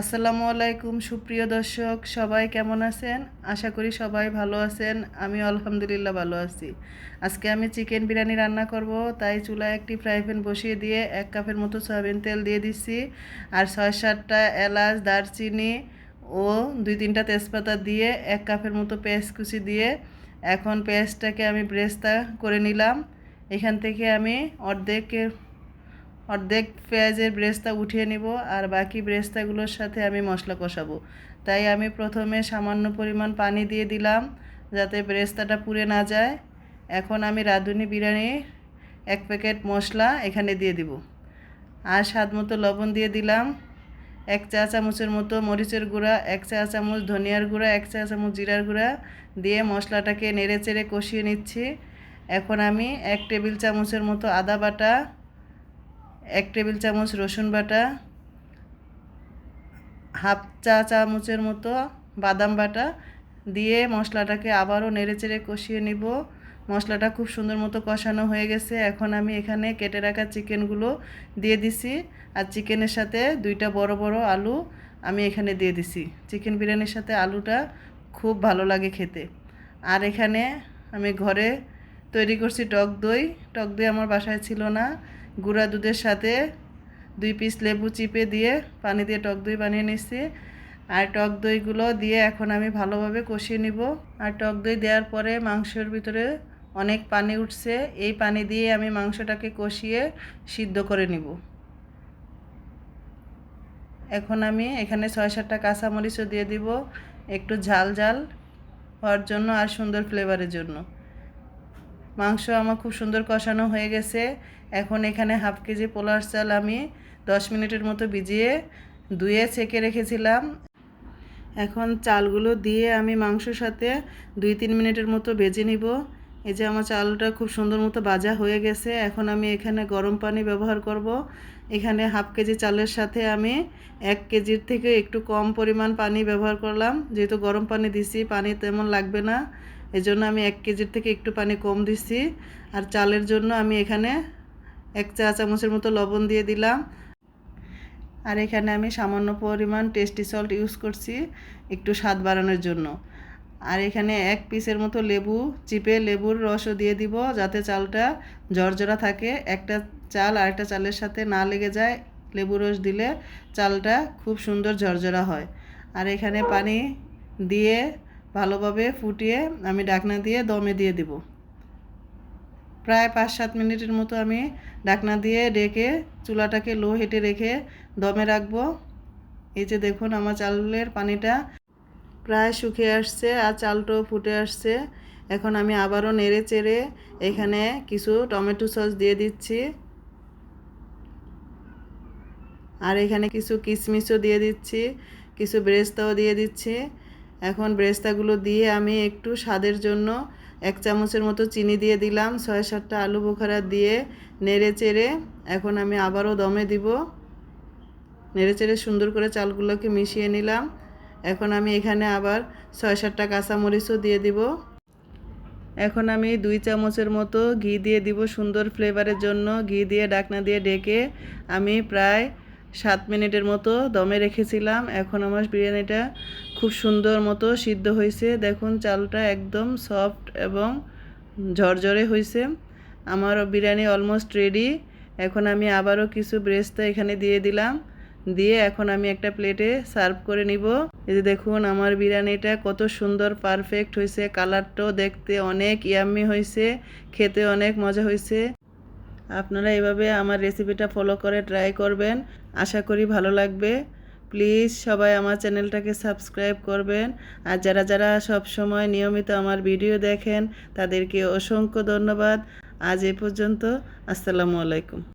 আসসালামু আলাইকুম, সুপ্রিয় দর্শক, সবাই কেমন আছেন? আশা করি সবাই ভালো আছেন। আমি আলহামদুলিল্লাহ ভালো আছি। আজকে আমি চিকেন বিরিয়ানি রান্না করব, তাই চুলায় একটি ফ্রাই প্যান বসিয়ে দিয়ে এক কাপের মতো সয়াবিন তেল দিয়ে দিচ্ছি। আর ছয় সাতটা এলাচ, দারচিনি ও দুই তিনটা তেজপাতা দিয়ে এক কাপের মতো পেঁয়াজ কুচি দিয়ে এখন পেঁয়াজটাকে আমি ব্রেস্তা করে নিলাম। এখান থেকে আমি অর্ধেকের অর্ধেক পেঁয়াজের ব্রেস্তা উঠিয়ে নিব আর বাকি ব্রেস্তাগুলোর সাথে আমি মশলা কষাবো। তাই আমি প্রথমে সামান্য পরিমাণ পানি দিয়ে দিলাম যাতে ব্রেস্তাটা পুড়ে না যায়। এখন আমি রাঁধুনি বিরিয়ানির এক প্যাকেট মশলা এখানে দিয়ে দিব। আর স্বাদ মতো লবণ দিয়ে দিলাম। এক চা চামচের মতো মরিচের গুঁড়া, এক চা চামচ ধনিয়ার গুঁড়া, এক চা চামচ জিরার গুঁড়া দিয়ে মশলাটাকে নেড়ে চেড়ে কষিয়ে নিচ্ছি। এখন আমি এক টেবিল চামচের মতো আদা বাটা এক টেবিল চামচ রসুন বাটা, হাফ চা চামচের মতো বাদাম বাটা দিয়ে মশলাটাকে আবারও নেড়েচেড়ে কষিয়ে নিব। মশলাটা খুব সুন্দর মতো কষানো হয়ে গেছে। এখন আমি এখানে কেটে রাখা চিকেনগুলো দিয়ে দিছি আর চিকেনের সাথে দুইটা বড় বড় আলু আমি এখানে দিয়ে দিছি। চিকেন বিরিয়ানির সাথে আলুটা খুব ভালো লাগে খেতে। আর এখানে আমি ঘরে তৈরি করছি টক দই। টক দই আমার বাসায় ছিল না। গুঁড়া দুধের সাথে দুই পিস লেবু চিপে দিয়ে পানি দিয়ে টক দই বানিয়ে নিচ্ছি। আর টক দইগুলো দিয়ে এখন আমি ভালোভাবে কষিয়ে নিব। আর টক দই দেওয়ার পরে মাংসের ভিতরে অনেক পানি উঠছে। এই পানি দিয়ে আমি মাংসটাকে কষিয়ে সিদ্ধ করে নিব। এখন আমি এখানে ছয় সাতটা কাঁচামরিচও দিয়ে দিব। একটু ঝাল ঝাল হওয়ার জন্য আর সুন্দর ফ্লেভারের জন্য। মাংস আমার খুব সুন্দর কষানো হয়ে গেছে। এখন এখানে হাফ কেজি পোলার চাল আমি দশ মিনিটের মতো ভিজিয়ে ধুয়ে ছেঁকে রেখেছিলাম। এখন চালগুলো দিয়ে আমি মাংসর সাথে দুই তিন মিনিটের মতো ভেজে নিব। এই যে আমার চালটা খুব সুন্দর মতো ভাজা হয়ে গেছে। এখন আমি এখানে গরম পানি ব্যবহার করব। এখানে হাফ কেজি চালের সাথে আমি এক কেজির থেকে একটু কম পরিমাণ পানি ব্যবহার করলাম। যেহেতু গরম পানি দিছি, পানি তেমন লাগবে না। এই জন্য আমি এক কেজির থেকে একটু পানি কম দিছি। আর চালের জন্য আমি এখানে এক চা চামচের মতো লবণ দিয়ে দিলাম। আর এখানে আমি সামান্য পরিমাণ টেস্টি সল্ট ইউজ করছি একটু স্বাদ বাড়ানোর জন্য। আর এখানে এক পিসের মতো লেবু, চিপে লেবুর রসও দিয়ে দিব যাতে চালটা জর্জরা থাকে। একটা চাল আরেকটা চালের সাথে না লেগে যায় লেবু রস দিলে চালটা খুব সুন্দর ঝরঝরা হয়। আর এখানে পানি দিয়ে ভালোভাবে ফুটিয়ে আমি ডাকনা দিয়ে দমে দিয়ে দিব। প্রায় পাঁচ সাত মিনিটের মতো আমি ডাকনা দিয়ে ডেকে চুলাটাকে লো হেঁটে রেখে দমে রাখব। এই যে দেখুন আমার চালের পানিটা প্রায় শুকিয়ে আসছে আর চালটাও ফুটে আসছে। এখন আমি আবারও নেড়ে চেড়ে এখানে কিছু টমেটো সস দিয়ে দিচ্ছি। আর এখানে কিছু কিশমিশও দিয়ে দিচ্ছি, কিছু ব্রেস্তাও দিয়ে দিচ্ছি। এখন দিয়ে আমি একটু স্বাদের জন্য এক চামচের মতো চিনি দিয়ে দিলাম, ছয় সাতটা আলু বোখারা দিয়ে নেড়ে চেড়ে। এখন আমি আবারও দমে দিব। নেড়ে চেড়ে সুন্দর করে চালগুলোকে মিশিয়ে নিলাম। এখন আমি এখানে আবার ছয় সাতটা কাঁচামরিচও দিয়ে দিব। এখন আমি দুই চামচের মতো ঘি দিয়ে দিব সুন্দর ফ্লেভারের জন্য। ঘি দিয়ে ডাকনা দিয়ে ডেকে আমি প্রায় সাত মিনিটের মতো দমে রেখেছিলাম। এখন আমার বিরিয়ানিটা খুব সুন্দর মতো সিদ্ধ হয়েছে। দেখুন, চালটা একদম সফট এবং ঝরঝরে হয়েছে। আমার বিরিয়ানি অলমোস্ট রেডি এখন আমি আবারও কিছু ব্রেস্তা এখানে দিয়ে দিলাম। দিয়ে এখন আমি একটা প্লেটে সার্ভ করে নিব। এই যে দেখুন, আমার বিরিয়ানিটা কত সুন্দর পারফেক্ট হয়েছে। কালারটাও দেখতে অনেক ইয়াম্মি হয়েছে। খেতে অনেক মজা হয়েছে। আপনারা এভাবে আমার রেসিপিটা ফলো করে ট্রাই করবেন। আশা করি ভালো লাগবে। প্লিজ সবাই আমার চ্যানেলটাকে সাবস্ক্রাইব করবেন। আর যারা যারা সব সময় নিয়মিত আমার ভিডিও দেখেন, তাদেরকে অসংখ্য ধন্যবাদ। আজ এ পর্যন্ত, আসসালামু আলাইকুম।